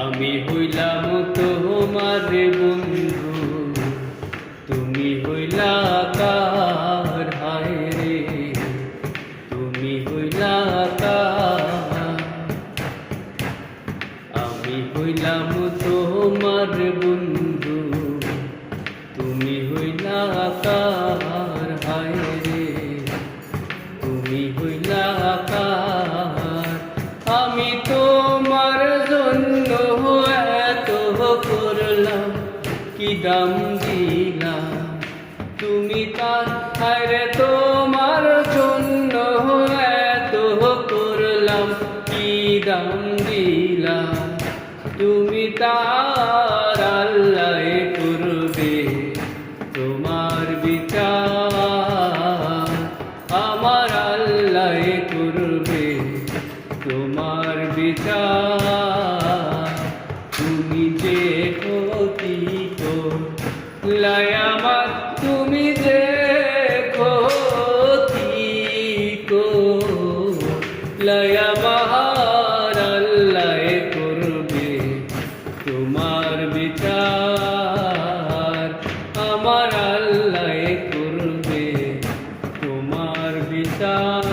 আমি হইলাম তোমার বন্ধু, তুমি হইলা কার হায় রে? তুমি হইলা আমি হইলাম তোমার বন্ধু দাম দিলাম তুমি তার তোমার জন্য এত করলাম কি দাম দিলাম তুমি তার আল্লাহ করবে তোমার বিচার। আমার আল্লাহ করবে তোমার বিচার। তুমি যে আমার আল্লাহ করবে তোমার বিচার। আমার আল্লাহ করবে তোমার বিচার।